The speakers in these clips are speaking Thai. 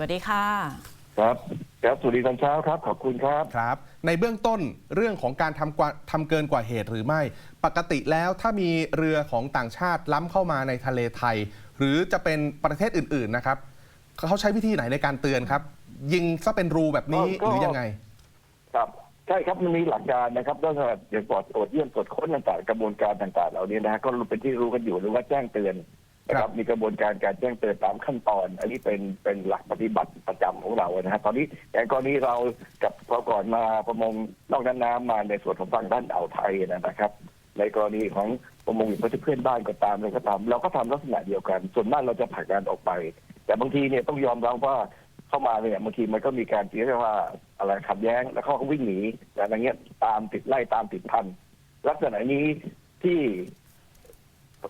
วัสดีค่ะ ครับ ครับ สวัสดีตอนเช้าครับ ขอบคุณครับ ครับ ในเบื้องต้นเรื่องของการทำกว่าทำเกินกว่าเหตุหรือไม่ ปกติแล้วถ้ามีเรือของต่างชาติล้ำเข้ามาในทะเลไทย หรือจะเป็นประเทศอื่น ๆ นะครับ เขาใช้วิธีไหนในการเตือนครับ ยิงซะเป็นรูแบบนี้ก็ หรือยังไง ครับ ใช่ครับ มันมีหลักการนะครับตั้งแต่อย่างตรวจตรวจเยี่ยมตรวจค้นต่างๆกระบวนการต่างๆ เหล่านี้นะฮะก็รู้เป็นที่รู้กันอยู่หรือว่าแจ้งเตือน นะครับมีกระบวนการการแจ้งเตือนตามขั้นตอน อันนี้เป็นเป็นหลักปฏิบัติประจำของเรานะฮะตอนนี้อย่างกรณีเรากับพอก่อนมาประมงนอกน้ำน้ำมาในส่วนของฝั่งด้านอ่าวไทยนะครับ ในกรณีของประมงอยู่ประเทศเพื่อนบ้านก็ตามอะไรก็ตามเราก็ทำลักษณะเดียวกัน ส่วนมากเราจะผลักดันออกไป แต่บางทีเนี่ยต้องยอมรับว่าเข้ามาเนี่ยบางทีมันก็มีการเรียกว่าอะไรขัดแย้ง แล้วเขาก็วิ่งหนีอะไรเงี้ยตามติดไล่ตามติดพันลักษณะนี้ที่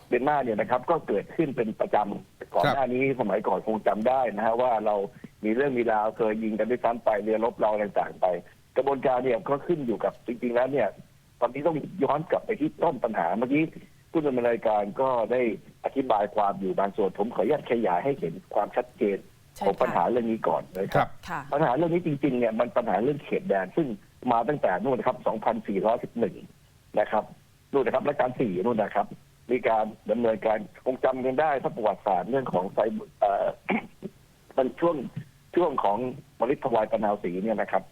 เดนมาร์กเนี่ยนะครับก็เกิดขึ้นเป็นประจำก่อนครับหน้านี้สมัยก่อนคงจำได้นะฮะว่าเรามีเรื่องมีราวเคยยิงกันด้วยซ้ำไปเรือรบเราอะไรต่างๆไป กระบวนการเนี่ยก็ขึ้นอยู่กับจริงๆแล้วเนี่ย ตอนนี้ต้องย้อนกลับไปที่ต้นปัญหาเมื่อกี้ผู้ดำเนินรายการก็ได้อธิบายความอยู่บางส่วนผมขออนุญาตขยายให้เห็นความชัดเจนใช่ของค่ะปัญหาเรื่องนี้ก่อนนะคครัรับบค่ะปัญหาเรื่องนี้จริงๆเนี่ยมันปัญหาเรื่องเขตแดนซึ่งมาตั้งแต่นู่นนะครับ 2411 นะครับนู่นนะครับรัชกาลสี่นู่นนะครับ มีการดำเนินการคงจำกันได้ถ้าประวัติศาสตร์เรื่องของไซเบอร์เอ่อ มันช่วงช่วงของมฤทวายปนาวศรีเนี่ยนะครับ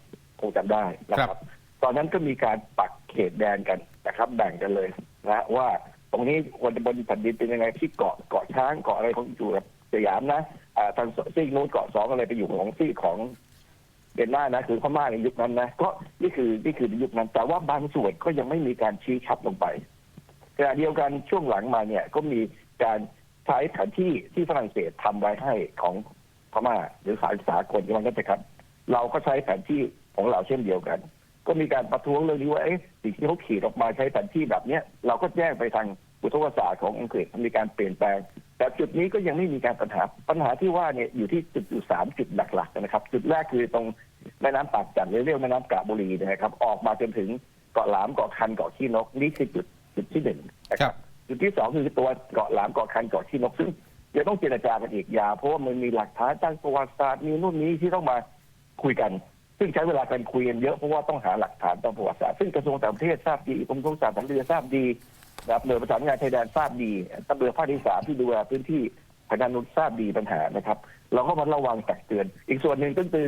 คงจำได้นะคครัรับ บ ตอนนั้นก็มีการปักเขตแดนกันนะครับ แบ่งกันเลยนะว่าตรงนี้ควรจะบนแผ่นดินเป็นยังไงที่เกาะเกาะช้างเกาะอะไรของอยู่กับสยามนะอ่าทางซีกนู้นเกาะสองอะไรไปอยู่ของซีกของเดนมาร์กนะคือพม่าในยุคนั้นนะก็นี่คือนี่คือในยุคนั้น แต่ว่าบางส่วนก็ยังไม่มีการชี้ชัดลงไป ขณะเดียวกันช่วงหลังมาเนี่ยก็มีการใช้แผนที่ที่ฝรั่งเศสทำไว้ให้ของพม่าหรือสายสากลที่มันก็จะครับ เราก็ใช้แผนที่ของเราเช่นเดียวกัน ก็มีการประท้วงเรื่องนี้ว่าเอ๊ะสิ่งที่เขาขีดออกมาใช้แผนที่แบบเนี้ยเราก็แจ้งไปทางอุทกศาสตร์ของอังกฤษมีการเปลี่ยนแปลง แต่จุดนี้ก็ยังไม่มีการปัญหาปัญหาที่ว่าเนี่ยอยู่ที่จุดอยู่สามจุดหลักๆนะครับ จุดแรกคือตรงแม่น้ำปากจันเรียกแม่น้ำกาบุรีนะครับ ออกมาจนถึงเกาะหลามเกาะคันเกาะขี้นกนี่คือจุด จุดที่หนึ่งนะคครัรับบจุดที่สองคือตัวเกาะหลามเกาะคันเกาะขี้นกซึ่งเดี๋ยวต้องเจรจากันอีกยาวเพราะว่ามันมีหลักฐานทางประวัติศาสตร์มีนู่นนี้ที่ต้องมาคุยกัน ซึ่งใช้เวลาการคุยกันเยอะเพราะว่าต้องหาหลักฐานทางประวัติศาสตร์ซึ่งกระทรวงต่างประเทศทราบดีกรมส่งสารทางเรือทราบดีนะครับหน่วยประสานงานชายแดนทราบดีตำรวจภาคที่สามที่ดูแลพื้นที่ทางด้านนู้นทราบดีปัญหานะครับ เราก็มาระวังตักเตือน อีกส่วนหนึ่งก็คือ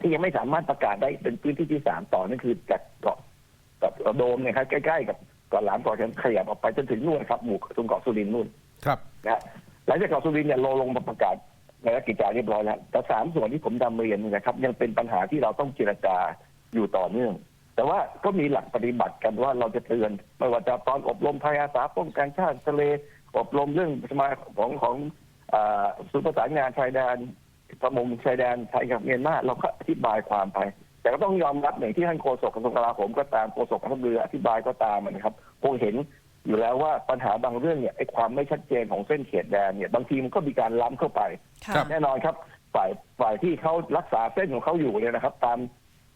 ที่ยังไม่สามารถประกาศได้เป็นพื้นที่ที่สามต่อนั่นคือจากเกาะ กับโดมเนี่ยครับใกล้ๆกับเกาะหลามเกาะแขมขยับออกไปจนถึงนู่นครับหมู่ตรงเกาะสุรินทร์นู่นครับนะฮะหลังจากเกาะสุรินทร์เนี่ยเราลงมาประกาศในราชกิจจาเรียบร้อยแล้วแต่สามส่วนที่ผมดำเรียนเนยนะครับ ยังเป็นปัญหาที่เราต้องเจรจาอยู่ต่อเนื่อง แต่ว่าก็มีหลักปฏิบัติกันว่าเราจะเตือนไม่ว่าจะตอนอบรมภัยอาสาป้องกันชาติทะเลอบรมเรื่องสมาของของอ่าศูนย์ประสานงานชายแดนประมงชายแดนไทยกับเมียนมาเราก็อธิบายความไป แต่ก็ต้องยอมรับอย่างที่ท่านโฆษกกระทรวงกลาโหมก็ตามโฆษกกองทัพเรืออธิบายก็ตามนะครับคงเห็นอยู่แล้วว่าปัญหาบางเรื่องเนี่ยไอ้ความไม่ชัดเจนของเส้นเขตแดนเนี่ยบางทีมันก็มีการล้ำเข้าไปค่ะครับ แน่นอนครับ ฝ่ายฝ่ายที่เขารักษาเส้นของเขาอยู่เนี่ยนะครับ ตาม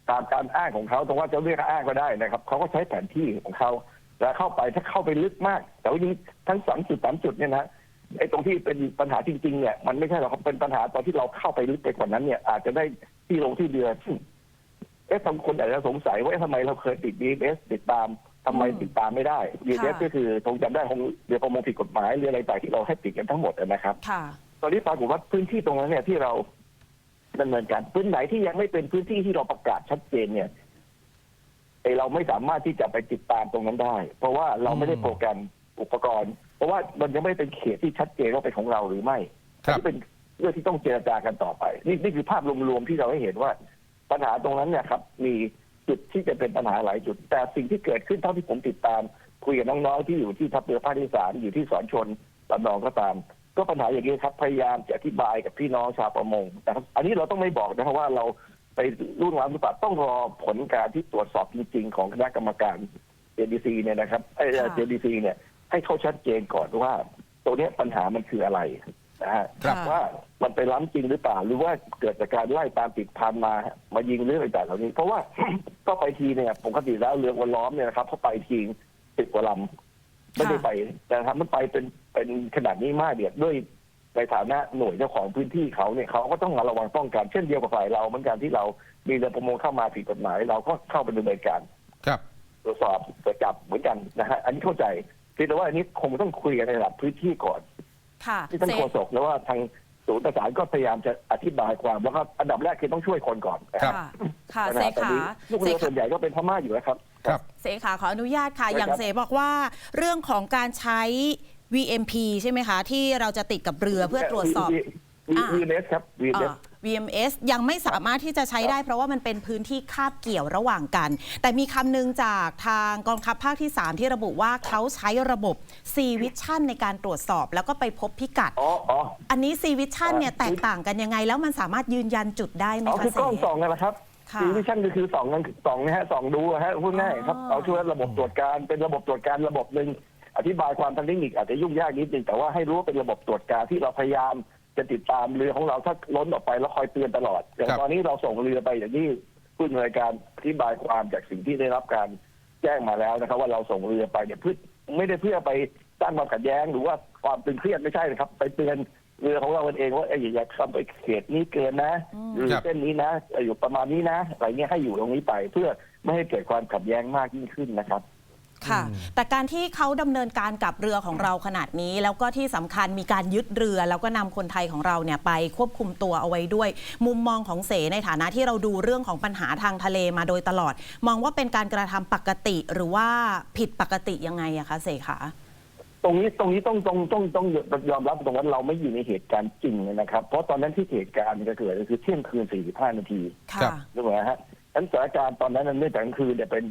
ตามการอ้างของเขาตรงว่าจะเรียกอ้างก็ได้นะครับเขาก็ใช้แผนที่ของเขาแล้วเข้าไปถ้าเข้าไปลึกมาก แต่ว่าจริงทั้งสองจุดสามจุดเนี่ยนะไอ้ตรงที่เป็นปัญหาจริงๆเนี่ยมันไม่ใช่หรอกครับเป็นปัญหาตอนที่เราเข้าไปลึกไปกว่านั้นเนี่ยอาจจะได้ที่ลงที่เรือซึ่ง เอ๊ะบางคนอาจจะสงสัยว่าเอ๊ะทำไมเราเคยติด BS ติดตามทำไมอืมติดตามไม่ได้ BS ค่ะ ก็คือคงจำได้คงเรือประมงผิดกฎหมายเรืออะไรต่างที่เราให้ติดกันทั้งหมดนะครับ ค่ะ ตอนนี้ปรากฏว่าพื้นที่ตรงนั้นเนี่ยที่เราดำเนินการพื้นไหนที่ยังไม่เป็นพื้นที่ที่เราประกาศชัดเจนเนี่ยไอเราไม่สามารถที่จะไปติดตามตรงนั้นได้ เพราะว่าเราไม่ได้อืมโปรแกรมอุปกรณ์ เพราะว่ามันยังไม่เป็นเขตที่ชัดเจนว่าเป็นของเราหรือไม่ครับนี่เป็นเรื่องที่ต้องเจรจากันต่อไป นี่นี่คือภาพรวมๆที่เราให้เห็นว่า ปัญหาตรงนั้นเนี่ยครับมีจุดที่จะเป็นปัญหาหลายจุด แต่สิ่งที่เกิดขึ้นเท่าที่ผมติดตาม คุยกับน้องๆที่อยู่ที่ทัพเรือภาคที่สามอยู่ที่สอนชนลำนองก็ตาม ก็ปัญหาอย่างนี้ครับพยายามจะอธิบายกับพี่น้องชาวประมงนะครับอันนี้เราต้องไม่บอกนะครับว่าเราไปรุ่นล้ำหรือเปล่าต้องรอผลการที่ตรวจสอบจริง ๆ ของคณะกรรมการ JDC เนี่ยนะครับไอ้ค่ะ JDC เนี่ยให้เขาชัดเจนก่อนว่า ตัวเนี้ยปัญหามันคืออะไร นะฮะครับ ว่ามันไปล้ำจริงหรือเปล่า หรือว่าเกิดจากการไล่ตามติดพันมามายิงเรื่องอะไรต่างๆเหล่านี้ เพราะว่า ก็ไปทีเนี่ยปกติแล้วเรือวนล้อมเนี่ยนะครับเขาไปทีสิบกว่าลำไม่ได้ไปแต่นะครับมันไปเป็นเป็นขนาดนี้มากเดียดด้วยในฐานะหน่วยเจ้าของพื้นที่เขาเนี่ยเขาก็ต้องมาระวังป้องกันเช่นเดียวกับฝ่ายเราเหมือนกันที่เรามีเรือประมงเข้ามาผิดกฎหมาย เราก็เข้าไปดำเนินการครับ ตรวจสอบตรวจจับเหมือนกันนะฮะอันนี้เข้าใจเพียงแต่ว่าอันนี้คงต้องคุยกันในระดับพื้นที่ก่อน ค่ะที่ท่านเซโฆษกแล้วว่าทางศูนย์ประสานก็พยายามจะอธิบายความแล้วก็อันดับแรกคือต้องช่วยคนก่อนนะครัค่ะค่ะนะเซฮะตอนขานี้ลูกเซเรือขา ส่วนใหญ่ก็เป็นพม่าอยู่แล้วครับ ครับ เสขาขออนุญาตค่ะ ได้ครับ อย่างเสบอกว่าเรื่องของการใช้ VMP ใช่ไหมคะ ที่เราจะติดกับเรือเพื่อตรวจสอบวี อ่าวีเนสครับวีเนเอ่สอ VMS ยังไม่สามารถที่จะใช้ได้ เพราะว่ามันเป็นพื้นที่คาบเกี่ยวระหว่างกัน แต่มีคำนึงจากทางกองทัพภาคที่ 3 ที่ระบุว่าเขาใช้ระบบ C Vision ในการตรวจสอบ แล้วก็ไปพบพิกัด อ๋ออ๋ออันนี้ C Vision เนี่ยอ่าแตกต่างกันยังไง แล้วมันสามารถยืนยันจุดได้ไหมอ๋อคะคือเสกล้องส่องนั่นแหละครับค่ะซีวิชั่นก็คือส่องกันส่องนะฮะส่องดูอะฮะพูดง่ายครับอ๋อ เอาช่วยระบบตรวจการเป็นระบบตรวจการระบบหนึ่งอธิบายความทางเทคนิคอาจจะยุ่งยากนิดนึงแต่ว่าให้รู้ว่าเป็นระบบตรวจการที่เราพยายาม จะติดตามเรือของเราถ้าล้นออกไปแล้วคอยเตือนตลอดอย่างครับตอนนี้เราส่งเรือไปอย่างที่ผู้อำนวยการอธิบายความจากสิ่งที่ได้รับการแจ้งมาแล้วนะครับ ว่าเราส่งเรือไปเนี่ยเพื่อไม่ได้เพื่อไปสร้างความขัดแย้งหรือว่าความตึงเครียดไม่ใช่นะครับ ไปเตือนเรือของเราเองว่าเอ้ยอย่าทำไปเขตนี้เกินนะหรือครับเส้นนี้นะอยู่ประมาณนี้นะอะไรเงี้ยให้อยู่ตรงนี้ไปเพื่อไม่ให้เกิดความขัดแย้งมากยิ่งขึ้นนะครับ ค่ะ แต่การที่เขาดำเนินการกับเรือของเราขนาดนี้ แล้วก็ที่สำคัญมีการยึดเรือ แล้วก็นำคนไทยของเราเนี่ยไปควบคุมตัวเอาไว้ด้วย มุมมองของเสในฐานะที่เราดูเรื่องของปัญหาทางทะเลมาโดยตลอด มองว่าเป็นการกระทำปกติหรือว่าผิดปกติยังไงอะคะเสขาตรงนี้ตรงนี้ต้องต้องต้องต้องยอมรับตรงว่าเราไม่อยู่ในเหตุการณ์จริงนะครับ เพราะตอนนั้นที่เหตุการณ์มันจะเกิดก็คือเที่ยงคืน 45 นาที ครัค่ะบรู้ไหมฮะนั้นสถานการณ์ตอนนั้นมันเนื่องจากกลางคืนเนี่ยเป็น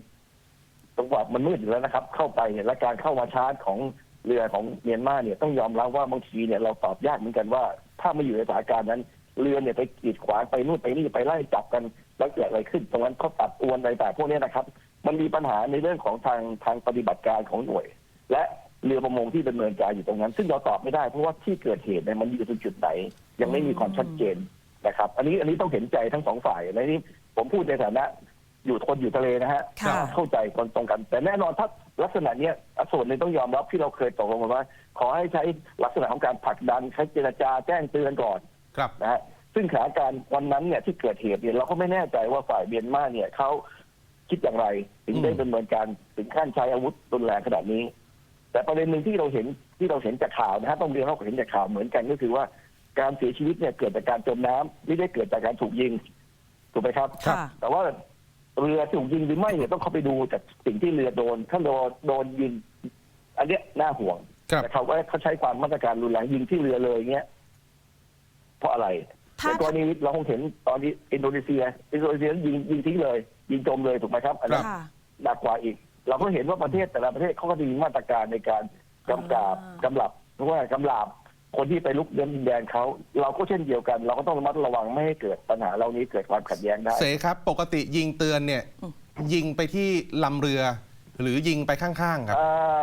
ตรงว่ามันมืดอยู่แล้วนะครับ เข้าไปเนี่ยและการเข้ามาชาร์จของเรือของเมียนมาเนี่ยต้องยอมรับว่าบางทีเนี่ยเราตอบยากเหมือนกันว่า ถ้าไม่อยู่ในสถานการณ์นั้น เรือเนี่ยไปกีดขวางไปนู่นไปนี่ไปไล่จับกันแล้วเกิดอะไรขึ้น ตรงนั้นเขาตัดอวนอะไรต่างๆพวกนี้นะครับ มันมีปัญหาในเรื่องของทางทางปฏิบัติการของหน่วย และเรือประมงที่ดำเนินการอยู่ตรงนั้น ซึ่งเราตอบไม่ได้เพราะว่าที่เกิดเหตุเนี่ยมันอยู่ตรงจุดไหน ยังไม่มีความชัดเจนนะครับ อันนี้อันนี้ต้องเห็นใจทั้งสองฝ่ายและนี่ผมพูดในฐานะ อยู่คนอยู่ทะเลนะฮะค่ะ เข้าใจคนตรงกัน แต่แน่นอนถ้าลักษณะเนี้ยส่วนหนึ่งต้องยอมรับที่เราเคยตกลงกันว่า ขอให้ใช้ลักษณะของการผลักดันใช้เจรจาแจ้งเตือนก่อน ครับ นะฮะซึ่งสถานการณ์วันนั้นเนี่ยที่เกิดเหตุเนี่ยเราก็ไม่แน่ใจว่าฝ่ายเมียนมาเนี่ยเขาคิดอย่างไร ถึงได้อืม ดำเนินการถึงขั้นใช้อาวุธรุนแรงขนาดนี้ แต่ประเด็นหนึ่งที่เราเห็นที่เราเห็นจากข่าวนะฮะต้องเรียนเราเห็นจากข่าวเหมือนกันก็คือว่าการเสียชีวิตเนี่ยเกิดจากการจมน้ำไม่ได้เกิดจากการถูกยิงถูกไหมครับ ค่ะ แต่ว่า เรือถูกยิงหรือไม่เนี่ยต้องเข้าไปดูจากสิ่งที่เรือโดน ถ้าโดนโดนยิง อันเนี้ยน่าห่วงครับ แต่เขาว่าเขาใช้ความมาตรการรุนแรงยิงที่เรือเลยเงี้ยเพราะอะไรถ้า ในกรณีเราคงเห็นตอนนี้อินโดนีเซีย อินโดนีเซียยิงยิงทิ้งเลย ยิงจมเลยถูกไหมครับอันนั้น ค่ะ หนักกว่าอีก เราก็เห็นว่าประเทศแต่ละประเทศเขาก็จะมีมาตรการในการกำกับอ่ากำลับเพราะว่ากำลับ คนที่ไปลุกเดินดินแดนเขาเราก็เช่นเดียวกัน เราก็ต้องระมัดระวังไม่ให้เกิดปัญหาเหล่านี้เกิดความขัดแย้งได้เสครับ ปกติยิงเตือนเนี่ย ยิงไปที่ลำเรือ หรือยิงไปข้างๆครับเอ่อ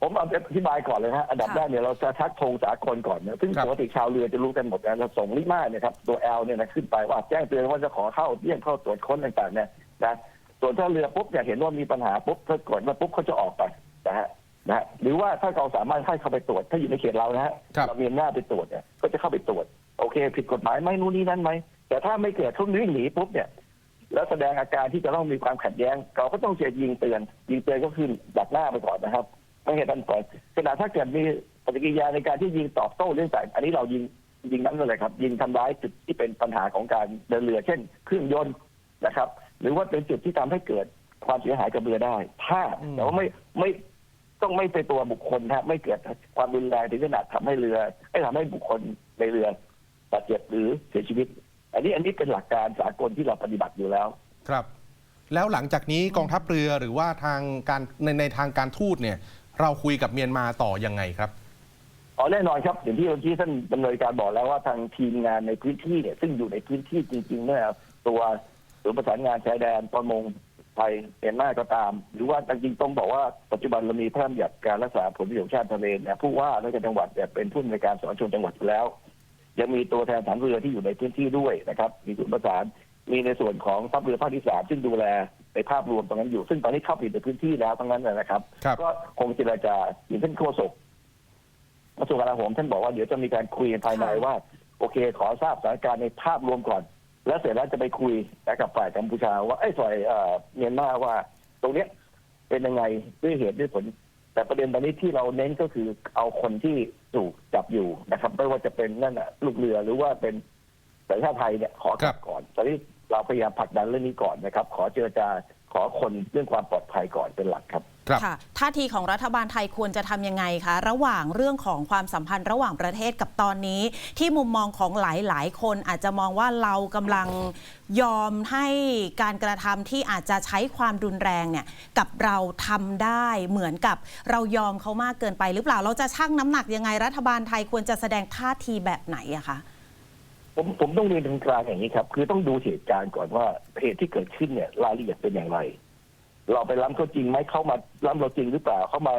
ผมเอาอธิบายก่อนเลยนะอันดับค่ะ แรกเนี่ยเราจะชักธงสากลก่อนนะซึ่งครับ ปกติชาวเรือจะรู้กันหมดนะเราส่งลิมาเนี่ยครับตัว L เนี่ยนะขึ้นไปว่าแจ้งเตือนว่าจะขอเข้าเยี่ยมเข้าตรวจค้นต่างๆเนี่ยนะส่วนถ้าเรือปุ๊บเนี่ยเห็นว่ามีปัญหาปุ๊บถ้ากดมาปุ๊บเขาจะออกไปนะฮะ นะฮะหรือว่าถ้าเราสามารถให้เข้าไปตรวจ ถ้าอยู่ในเขตเรานะฮะครับ เรามีอำนาจไปตรวจเนี่ยก็จะเข้าไปตรวจ โอเค ผิดกฎหมายไหมนู่นนี่นั่นไหมแต่ถ้าไม่เกิดเขาวิ่งหนีปุ๊บเนี่ย แล้วแสดงอาการที่จะต้องมีความขัดแย้ง เราก็ต้องเจอยิงเตือน ยิงเตือนก็คือดักหน้าไปก่อนนะครับ ไม่ให้ทันก่อนขณะถ้าเกิดมีปฏิกิริยาในการที่ยิงตอบโต้เรื่องต่างอันนี้เรายิงยิงนั้นเลยครับ ยิงทำร้ายจุดที่เป็นปัญหาของการเดินเรือ เช่น เครื่องยนต์นะครับ หรือว่าเป็นจุดที่ทำให้เกิดความเสียหายกับเรือได้ ถ้าอืม แต่ว่าไม่ไม่ ต้องไม่เป็นตัวบุคคลนะครับไม่เกิดความรุนแรงถึงขนาดทำให้เรือให้ทำให้บุคคลในเรือบาดเจ็บหรือเสียชีวิต อันนี้อันนี้เป็นหลักการสากลที่เราปฏิบัติอยู่แล้วครับ แล้วหลังจากนี้กองทัพเรือหรือว่าทางการในในทางการทูตเนี่ย เราคุยกับเมียนมาต่อยังไงครับอ๋อแน่นอนครับอย่างที่เมื่อกี้ท่านดำเนินการบอกแล้วว่าทางทีมงานในพื้นที่เนี่ยซึ่งอยู่ในพื้นที่จริงๆเนี่ยตัวศูนย์ประสานงานชายแดนประมง ไทยเมียนมาก็ตาม หรือว่าจริงๆต้องบอกว่าปัจจุบันเรามีพระราชบัญญัติการรักษาผลประโยชน์ชาติทะเลเนี่ยผู้ว่าราชการจังหวัดเนี่ยเป็นผู้ในวยการสอนชนจังหวัดอยู่แล้ว ยังมีตัวแทนฐานเรือที่อยู่ในพื้นที่ด้วยนะครับ มีศูนย์ประสานมีในส่วนของทัพเรือภาคที่สามซึ่งดูแลในภาพรวมตรงนั้นอยู่ ซึ่งตอนนี้เข้าไปในพื้นที่แล้วทั้งนั้นนะครับครับ ก็คงเจรจาอย่างเช่นโฆษกกระทรวงกลาโหมท่านบอกว่าเดี๋ยวจะมีการคุยกันภายในค่ะว่า โอเค ขอทราบสถานการณ์ในภาพรวมก่อน แล้วเสร็จแล้วจะไปคุยกับฝ่ายกัมพูชาว่าไอ้ฝ่ายเอ่อเมียนมาว่า ตรงเนี้ยเป็นยังไงด้วยเหตุด้วยผล แต่ประเด็นตอนนี้ที่เราเน้นก็คือเอาคนที่ถูกจับอยู่นะครับ ไม่ว่าจะเป็นนั่นน่ะลูกเรือหรือว่าเป็นสัญชาติไทยเนี่ยขอกลับก่อนตอนนี้เราพยายามผลักดันเรื่องนี้ก่อนนะครับ ขอเจรจา ขอคนเรื่องความปลอดภัยก่อนเป็นหลักครับ ครับ ค่ะท่าทีของรัฐบาลไทยควรจะทำยังไงคะ ระหว่างเรื่องของความสัมพันธ์ระหว่างประเทศกับตอนนี้ ที่มุมมองของหลาย ๆ คนอาจจะมองว่าเรากำลังยอมให้การกระทำที่อาจจะใช้ความรุนแรงเนี่ยกับเราทำได้เหมือนกับเรายอมเขามากเกินไปหรือเปล่าเราจะชั่งน้ำหนักยังไงรัฐบาลไทยควรจะแสดงท่าทีแบบไหนอะคะ ผมผมต้องเรียนตรงกลางอย่างนี้ครับ คือต้องดูเหตุการณ์ก่อนว่าเหตุที่เกิดขึ้นเนี่ยรายละเอียดเป็นอย่างไร เราไปล้ำเขาจริงไหมเขามาล้ำเราจริงหรือเปล่าเขามา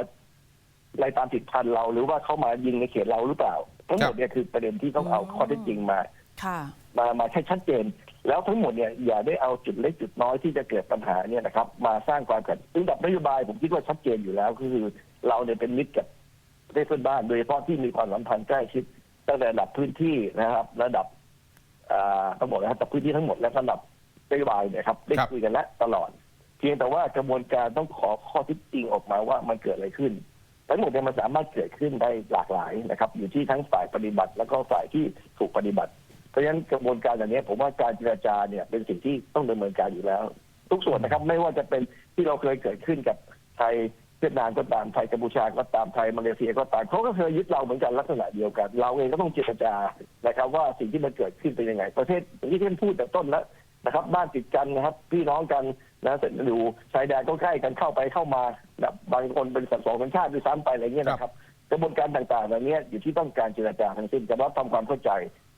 ไล่ตามติดพันเราหรือว่าเขามายิงในเขตเราหรือเปล่า ทั้งหมดเนี่ยคือประเด็นที่ต้องเอาอ๋อข้อเท็จจริงมาค่ะมามาให้ชัดเจน แล้วทั้งหมดเนี่ยอย่าได้เอาจุดเล็กจุดน้อยที่จะเกิดปัญหาเนี่ยนะครับ มาสร้างความขัดซึ่งดับนโยบายผมคิดว่าชัดเจนอยู่แล้วคือเราเนี่ยเป็นมิตรกับประเทศเพื่อนบ้านโดยเฉพาะที่มีความสัมพันธ์ใกล้ชิดตั้งแต่ระดับพื้นที่นะครับ ระดับอ่า ทั้งหมดนะครับจากพื้นที่ทั้งหมดและระดับนโยบายเนี่ยครับได้ครับคุยกันแล้วตลอด เพียงแต่ว่ากระบวนการต้องขอข้อเที่จริงออกมาว่ามันเกิดอะไรขึ้น ทั้งหมดเนี่ยมันสามารถเกิดขึ้นได้หลากหลายนะครับ อยู่ที่ทั้งฝ่ายปฏิบัติ แล้วก็ฝ่ายที่ถูกปฏิบัติ เพราะฉะนั้นกระบวนการอย่างนี้ผมว่าการเจรจาเนี่ยเป็นสิ่งที่ต้องดำเนินการอยู่แล้ว ทุกส่วนนะครับ ไม่ว่าจะเป็นที่เราเคยเกิดขึ้นกับไทย เวียดนามก็ตามไทยกัมพูชาก็ตามไทยมาเลเซียก็ตามเขาก็เคยยึดเราเหมือนกันลักษณะเดียวกัน เราเองก็ต้องเจรจานะครับ ว่าสิ่งที่มันเกิดขึ้นเป็นยังไง ประเทศอย่างที่ท่านพูดแต่ต้นแล้วนะครับ บ้านติดกันนะครับ พี่น้องกันนะเสร็จอยู่ชายแดนก็ใกล้กันเข้าไปเข้ามาแบบบางคนเป็นสัตว์สองสัญชาติด้วยซ้ำไปอะไรเงี้ยนะครับ กระบวนการต่างๆเหล่านี้อยู่ที่ต้องการเจรจาทั้งสิ้นแต่ว่าทำความเข้าใจ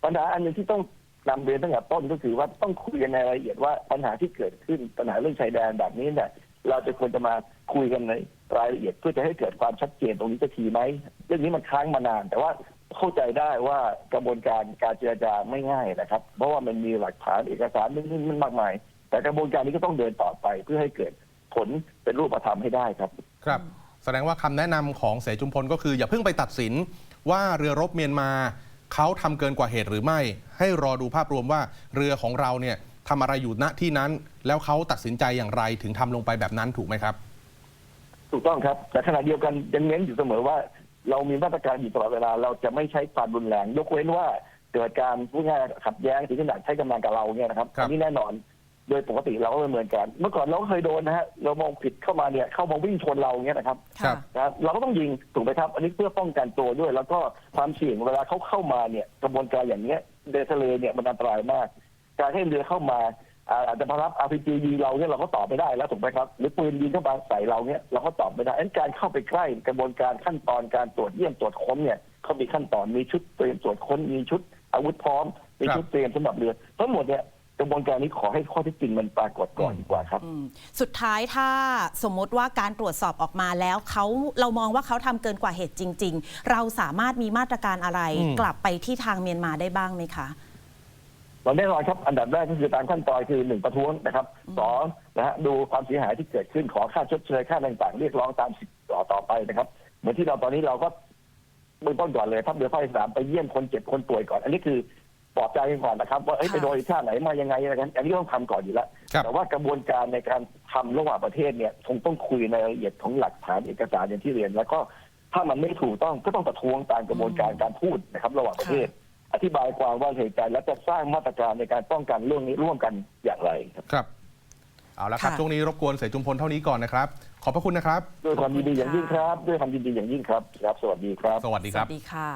ปัญหาอันหนึงที่ต้องนำเรียนตั้งแต่ต้นก็คือว่าต้องคุยกันในรายละเอียดว่าปัญหาที่เกิดขึ้นปัญหาเรื่องชายแดนแบบนี้เนี่ยเราจะควรจะมา คุยกันในรายละเอียดเพื่อจะให้เกิดความชัดเจนตรงนี้จะทีไหมเรื่องนี้มันค้างมานาน แต่ว่าเข้าใจได้ว่ากระบวนการการเจรจาไม่ง่ายนะครับ เพราะว่ามันมีหลักฐานเอกสารนู่นนี่มันมากมาย แต่กระบวนการนี้ก็ต้องเดินต่อไปเพื่อให้เกิดผลเป็นรูปธรรมให้ได้ครับ ครับ แสดงว่าคำแนะนำของเสจุมพลก็คือ อย่าเพิ่งไปตัดสินว่าเรือรบเมียนมาเขาทำเกินกว่าเหตุหรือไม่ ให้รอดูภาพรวมว่าเรือของเราเนี่ยทำอะไรอยู่ณที่นั้น แล้วเขาตัดสินใจอย่างไรถึงทำลงไปแบบนั้นถูกไหมครับ ถูกต้องครับ แต่ขณะเดียวกันยังเน้นอยู่เสมอว่า เรามีมาตรการอยู่ตลอดเวลา เราจะไม่ใช้ความรุนแรง ยกเว้นว่าเกิดการพูดง่ายๆขัดแย้งถึงขนาดใช้กำลังกับเราเนี่ยนะครับครับ อันนี้แน่นอนโดยปกติเราก็ดำเนินการเมื่อก่อนเราก็เคยโดนนะฮะเรามองผิดเข้ามาเนี่ยเข้ามาวิ่งชนเราเนี่ยนะครับ ครัค่ะบ นะครับเราก็ต้องยิงถูกไหมครับ อันนี้เพื่อป้องกันตัวด้วย แล้วก็ความเสี่ยงเวลาเขาเข้ามาเนี่ยกระบวนการอย่างเนี้ยเดินทะเลเนี่ยมันอันตรายมาก การให้เรือเข้ามา อ่าอาจจะมารับ RPG ยิงเราเนี่ยเราก็ตอบไม่ได้แล้วถูกไหมครับหรือปืนยิงเข้ามาใส่เราเนี่ยเราก็ตอบไม่ได้อันการเข้าไปใกล้กระบวนการขั้นตอนการตรวจเยี่ยมตรวจค้นเนี่ยเขามีขั้นตอนมีชุดเตรียมตรวจค้นมีชุดอาวุธพร้อมมีชุดเตรียมสำหรับเรือทั้งหมดเนี่ยกระบวนการนี้ขอให้ข้อเที่จริงมันปรากฏก่อนดีกว่าครับ อืมสุดท้ายถ้าสมมติว่าการตรวจสอบออกมาแล้วเขาเรามองว่าเขาทำเกินกว่าเหตุจริง ๆ เราสามารถมีมาตรการอะไรอืม กลับไปที่ทางเมียนมาได้บ้างไหมคะ เราแน่นอนครับอันดับแรกก็คือตามขั้นตอนคือหนึ่งประท้วงนะครับสองนะฮะดูความเสียหายที่เกิดขึ้นขอค่าชดเชยค่าต่างๆ เรียกร้องตามสิทธิ์ต่อต่อไปนะครับ เหมือนที่เราตอนนี้เราก็เบื้องต้นก่อนเลยทัพเรือภาคที่สามไปเยี่ยมคนเจ็บคนป่วยก่อน อันนี้คือปลอบใจกันก่อนนะครับ ว่าเอ้ยค่ะไปโดนชาติไหนมายังไงอะไรกันอันนี้ต้องทำก่อนอยู่แล้วครับแต่ว่ากระบวนการในการทำระหว่างประเทศเนี่ยคงต้องคุยในรายละเอียดของหลักฐานเอกสารอย่างที่เรียน แล้วก็ถ้ามันไม่ถูกต้องก็ต้องประท้วงตามกระบวนการการพูดนะครับ ระหว่างประเทศ อธิบายความว่าเหตุการณ์และจะสร้างมาตรการในการป้องกันเรื่องนี้ร่วมกันอย่างไรครับครับ เอาละครับค่ะ ช่วงนี้รบกวนเสจุมพลเท่านี้ก่อนนะครับ ขอบพระคุณนะครับ ด้วยความยินดีอย่างยิ่งครับ ด้วยความยินดีอย่างยิ่งครับครับ สวัสดีครับ สวัสดีครับสวัสดีค่ะ